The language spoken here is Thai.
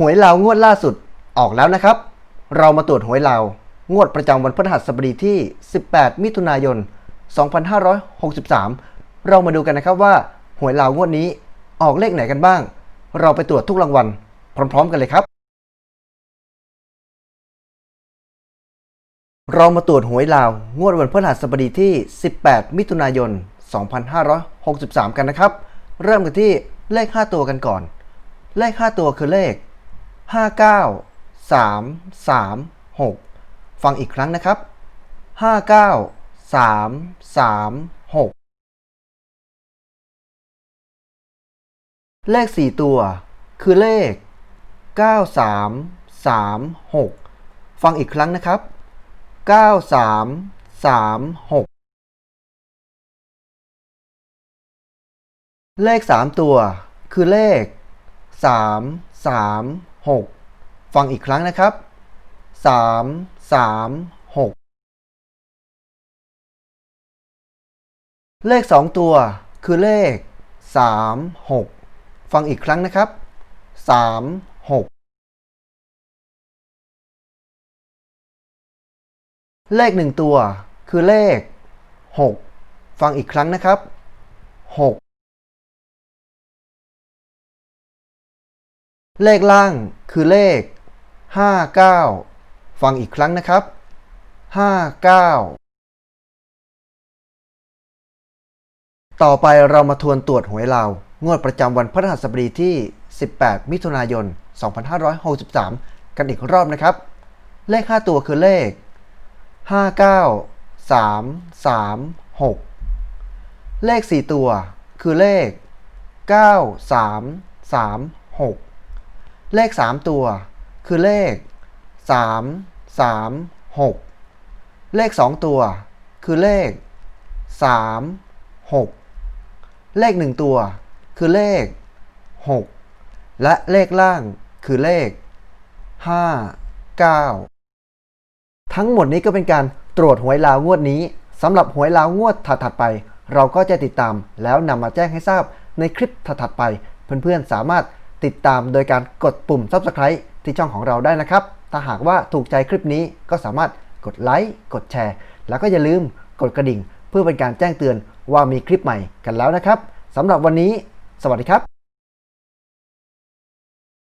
หวยลาวงวดล่าสุดออกแล้วนะครับ เรามาตรวจหวยลาวงวดประจำวันพฤหัสบดีที่ 18 มิถุนายน 2563 เรามาดูกันนะครับว่าหวยลาวงวดนี้ออกเลขไหนกันบ้าง เราไปตรวจทุกรางวัลพร้อม ๆ กันเลยครับ เรามาตรวจหวยลาวงวดวันพฤหัสบดีที่ 18 มิถุนายน 2563 กันนะครับ เริ่มกันที่เลข 5 ตัวกันก่อน เลข 5 ตัวคือเลข 59 3 3 6 ฟังอีกครั้งนะครับ 59 3 3 6 เลข 4 ตัว คือเลข 93 3 6 ฟังอีกครั้งนะครับ 93 3 6 เลข 3 ตัว คือเลข 3 3 6 ฟังอีกครั้งนะครับ 3 3 6 เลข 2 ตัวคือเลข 3 6 ฟังอีกครั้งนะครับ 3 6 เลข 1 ตัวคือเลข 6 ฟังอีกครั้งนะครับ 6เลขล่างคือเลข 59 ฟังอีกครั้งนะครับ 59 ต่อไปเรามาทวนตรวจหวยลางวดประจำวันพฤหัสบดีที่ 18 มิถุนายน 2563 กันอีกรอบนะครับ เลข 5 ตัวคือเลข 59 3 3 6 เลข 4 ตัวคือเลข 9 3 3 6 เลข 3 ตัว คือเลข 3 3 6 เลข 2 ตัว คือเลข 3 6 เลข 1 ตัว คือเลข 6 และเลขล่างคือเลข 5 9 ทั้งหมดนี้ก็เป็นการตรวจหวยลาวงวดนี้สำหรับหวยลาวงวดถัดๆไป เราก็จะติดตามแล้วนำมาแจ้งให้ทราบในคลิปถัดๆไป เพื่อนๆสามารถติดตามโดยการกดปุ่ม Subscribe ที่ช่องของเราได้นะครับ ถ้าหากว่าถูกใจคลิปนี้ก็สามารถกดไลค์ กดแชร์ แล้วก็อย่าลืมกดกระดิ่ง เพื่อเป็นการแจ้งเตือนว่ามีคลิปใหม่กันแล้วนะครับสำหรับวันนี้ สวัสดีครับ